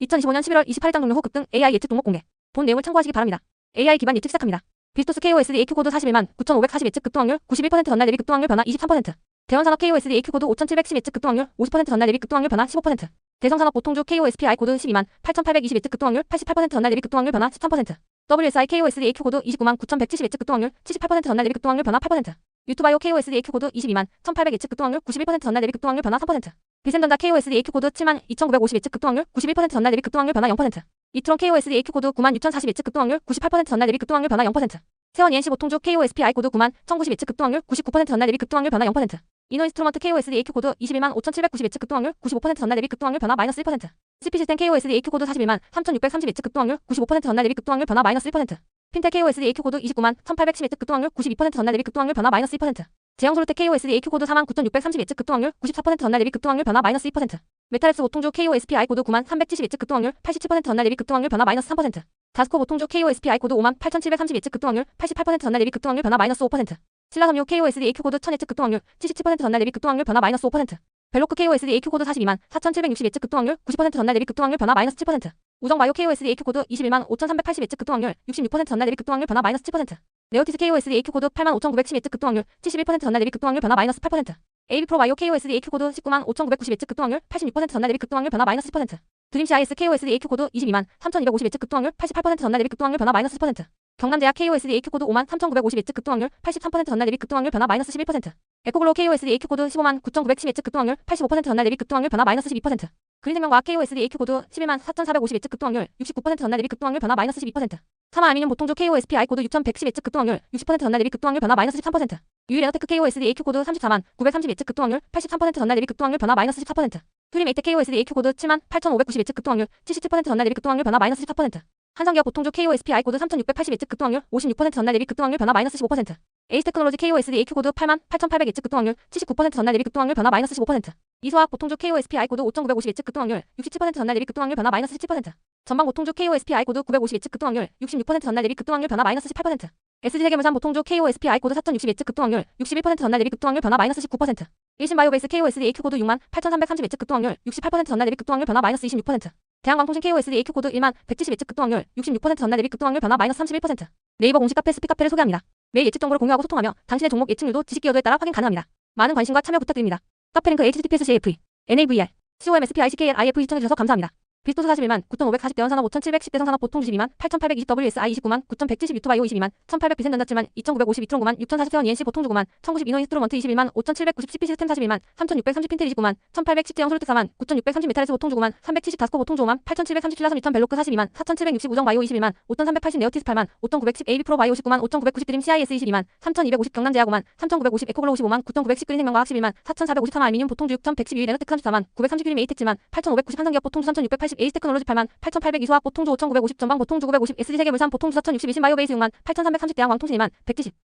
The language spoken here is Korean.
2025년 11월 28일장 종료 후 급등 AI 예측 종목 공개. 본 내용을 참고하시기 바랍니다. AI 기반 예측 시작합니다. 비스토스 KOSD AQ 코드 41만 9,540 예측 급등 확률 91% 전날 대비 급등 확률 변화 23%. 대원산업 KOSD AQ 코드 5,710 예측 급등 확률 50% 전날 대비 급등 확률 변화 15%. 대성산업 보통주 KOSPI 코드 12만 8,820 예측 급등 확률 88% 전날 대비 급등 확률 변화 13%. WSI KOSD AQ 코드 29만 9,170 예측 급등 확률 78% 전날 대비 급등 확률 변화 8%. 유튜바이오 KOSD AQ 코드 22만 1,800 예측 급등 확률 91% 전날 대비 급등 확률 변화 3%. 비센전자 KOSD AQ 코드 7만 2,950 예측 급등 확률 91% 전날 대비 급등 확률 변화 0%. 이트론 KOSD AQ 코드 9만 6,040 예측 급등 확률 98% 전날 대비 급등 확률 변화 0%. 세원 ENC 보통주 KOSPI 코드 9만 1,090 예측 급등 확률 99% 전날 대비 급등 확률 변화 0%. 이노인스트루먼트 KOSD AQ 코드 21만 5,790 예측 급등 확률 95% 전날 대비 급등 확률 변화 마이너스 1%. CP 시스템 KOSD AQ 코드 41만 3,630 예측 급등 확률 95% 전날 대비 급등 확률 변화 마이너스 1%. 핀텍 KOSD AQ 코드 29만 1,810 예측 급등 확률 92% 전날 대비 급등 확률 변화 마이너스 2%. 제형솔루텍 KOSD AQ 코드 4만 9,630 예측 급등 확률 94% 전날 대비 급등 확률 변화 마이너스 2%. 메탈랩스 보통주 KOSPI 코드 9만 370 예측 급등 확률 87% 전날 대비 급등 확률 변화 마이너스 3%. 다스코 보통주 KOSPI 코드 5만 8,730 예측 급등 확률 88% 전날 대비 급등 확률 변화 마이너스 5%. 신라섬유 KOSD AQ 코드 1000 예측 급등 확률 77% 전날 대비 급등 확률 변화 마이너스 5%. 벨로크 KOSD AQ 코드 42만 4,760 예측 급등 확률 90% 전날 대비 급등 확률 변화 마이너스 7%. 우정 바이오 KOSD AQ 코드 21만 5,380 예측 급등 확률 66% 전날 대비 급등 확률 변화 마이너스 7%. 네오티스 KOSD AQ 코드 8만 5,910 예측 급등 확률 71% 전날 대비 급등 확률 변화 마이너스 8%. AB 프로바이오 KOSD AQ 코드 19만 5,990 예측 급등 확률 86% 전날 대비 급등 확률 변화 마이너스 10%. 드림시 IS KOSD AQ 코드 22만 3,250 예측 급등 확률 88% 전날 대비 급등 확률 변화 마이너스 10%. 경남제약 KOSD AQ 코드 5만 3,950 예측 급등 확률 83% 전날 대비 급등 확률 변화 마이너스 11%. 에코글로 KOSD AQ 코드 15만 9,910 예측 급등 확률 85% 전날 대비 급등 확률 변화 마이너스 12%. 그린생명과학 KOSD AQ 코드 11만 4,450 예측 급등 확률 69% 전날 대비 급등 확률 변화 마이너스 12%. 사마알미늄 보통주 KOSPI 코드 6,110 예측 급등 확률 60% 전날 대비 급등 확률 변화 마이너스 13%. 유일 에너테크 KOSD AQ 코드 34만 930 예측 급등 확률 83% 전날 대비 급등 확률 변화 마이너스 14%. 프리메이트 KOSD AQ 코드 7만 8,590 예측 급등 확률 77% 전날 대비 급등 확률 변화 마이너스 14%. 한성기업 보통주 KOSPI 코드 3,680 예측 급등 확률 56% 전날 대비 급등 확률 변화 마이너스 15%. 에이스테크놀로지 KOSD AQ 코드 8만 8,800 예측 급등 확률 79% 전날 대비 급등 확률 변화 마이너스 15%. 이소학 보통주 KOSPI 코드 5,950 예측 급등 확률 67% 전날 대비 급등 확률 변화 마이너스 17%. 전방 보통주 KOSPI 코드 950 예측 급등 확률 66% 전날 대비 급등 확률 변화 마이너스 18%. SG세계물산 보통주 KOSPI 코드 4,060 예측 급등 확률 61% 전날 대비 급등 확률 변화 마이너스 19%. 일신바이오베이스 KOSD AQ 코드 6만 8,330 예측 급등 확률 68% 전날 대비 급등 확률 변화 마이너스 26%. 대한광통신 KOSD AQ 코드 1만 170 예측 급등 확률 66% 전날 대비 급등 확률 변화 마이너스 31%. 네이버 공식 카페 스피카페를 소개합니다. 매일 예측 정보를 공유하고 소통하며 당신의 종목 예측률도 지식 기여도에 따라 확인 가능합니다. 많은 관심과 참여 부탁드립니다. 카페 링크 https cf NAVR COMSP ICKL IF 시청해주셔서 감사합니다. 비스토스 41만 9,540 대원 산업 5,710 대성 산업 보통 22만 8,820 WSI 29만 9,170 유튜바이오 22만 1,800 비센 전자 7만 2,950 이트론 9만 6,040 세원 ENC 보통 9만 1,090 이노 인스트루먼트 21만 5,790 CP 시스템 41만 3,630 핀텔 29만 1,810 제형 솔트 4만 9,630 메탈레스 보통 9만 370 다스코 보통 5만 8,730 신라섬 2,000 벨로크 42만 4,760 우정 바이오 21만 5,380 네오티스 8만 5,910 AB 프로 바이오 19만 5,990 드림 CIS 22만 3,250 경남 제약 5만 3,950 에코글로 55만 9,910 그린 생명과학 11만 4,453 알미늄 보통주 6,112 레너테크 34만 931 메이텍 7만 8,590 한성기업 보통주 3,680 에이스 테크놀로지 8만 8,800 이소학 보통주 5,950 전방 보통주 950 SG세계물산 보통주 4,060 이신바이오베이스 6만 8,330 대항 왕통신 2만 170